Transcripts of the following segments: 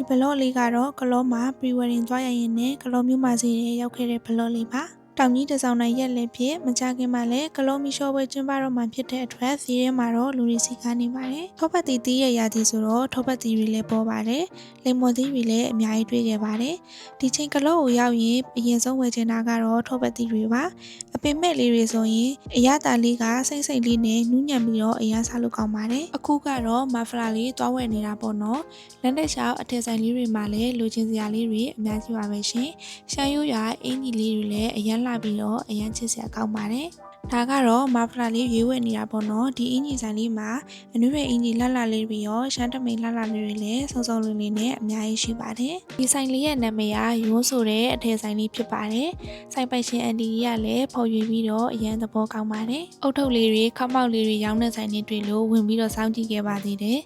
ဒီဘလော့လေးကတော့ကလောမှာ pre wedding သွားရရင်နဲ့ကလောမြို့မှာစီရဲရောက်ခဲ့တဲ့ဘလော့လေးပါတောင်ကြီးတစောင်းနိုင်ရက်လည်းဖြစ်မကြခင်မှာလည်းကလောမီရှော့ပွဲကျင်းပတော့မှဖြစ်တဲ့အတွက်စီရဲမှာတော့လူတွေစီကားနေပါတယ်ထောပတ်တီတီးရရာသီဆိုတော့ထောပတ်တီတွေလည်းပေါ်ပါတယ်လိမ္မော်သီးတွေလည်းအများကြီးတွေ့ခဲ့ပါတယ်ဒီချိန်ကလောကိုရောက်ရင်အရင်ဆုံးဝယ်ချင်တာကတော့ထောပတ်တီတွေပါအ ပင်မဲ့လေးတွေဆိုရင်အရသာလေးကစိမ့်စိမ့်လေးနဲ့နူးညံ့ပြီးတော့အရန်စားလို့ကောင်းပါတယ်အခုကတော့မဖလာလေးသွားဝယ်နေတာပေါ့နော်လက်နဲ့ရှောက်အထည်ဆိုင်လေးတွေမှာလည်းလိုချင်စရာလေးတွေအများကြီးပါပဲရှင်။ရှာရိုးရအင်ကြီးလေးတွေလည်းအရန်လာပြီးတော့အရန်ချစ်စရာကောင်းပါတယ်။ ဒါကတော့မဖလာလေးရွေးဝယ်နေတာပေါ့နော်ဒီအင်ကြီးဆိုင်လေးမှာအနုရဲ့အင်ကြီးလှလှလေးတွေရောရှမ်းတမိန်လှလှလေးတွေလည်းစုံစုံလင်းလင်းနဲ့အများကြီးရှိပါတယ်ဒီဆိုင်လေးရဲ့နာမည်ကရိုးဆိုတဲ့အထည်ဆိုင်လေးဖြစ်ပါတယ်ဆိုင်ပိုင်ရှင်အန်တီကြီးကလည်းဖော်ရွေပြီးတော့အရန်သဘောကောင်းပါတယ်အုတ်ထုပ်လေးတွေခောက်မောက်လေးတွေရောင်းတဲ့ဆိုင်လေးတွေလို့ဝင်ပြီးတော့စောင့်ကြည့်ခဲ့ပါသေးတယ်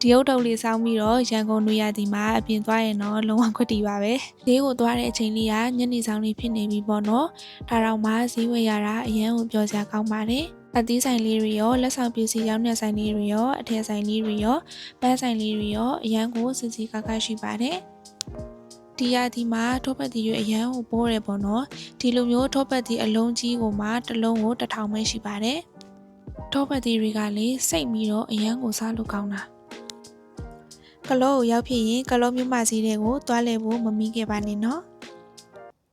ဒီအုပ်ထုပ်လေးစောင်းပြီးတော့ရန်ကုန်နေရာဒီမှာအပြင်သွားရင်တော့လုံးဝခွတ်တီပါပဲဈေးကိုသွားတဲ့အချိန်လေးကညနေဆောင်လေးဖြစ်နေပြီပေါ့နော်ဒါတော့မှဈေးဝယ်ရတာအရန်ကိုပြောစရာကောင်းပါတယ်အသီးဆိုင်လေးတွေရောလက်ဆောင်ပစ္စည်းရောင်းတဲ့ဆိုင်လေးတွေရောအထည်ဆိုင်လေးတွေရောပန်းဆိုင်လေးတွေရောအရန်ကိုစစ်စစ်ကားကားရှိပါတယ်ဒီရဒီမှာထောပတ်တီတွေအရန်ကိုပိုးတယ်ပေါ့နော်ဒီလိုမျိုးထောပတ်တီအလုံးကြီးကိုမှတစ်လုံးကိုတစ်ထောင်ပဲရှိပါတယ်ထောပတ်တီတွေကလည်းစိတ်ပြီးတော့အရန်ကိုစားလို့ကောင်းတာကလောကိုရောက်ဖြစ်ရင်ကလောမြို့မစည်းတဲ့ကိုတွားလဲဖို့မမီးခဲ့ပါနဲ့နော်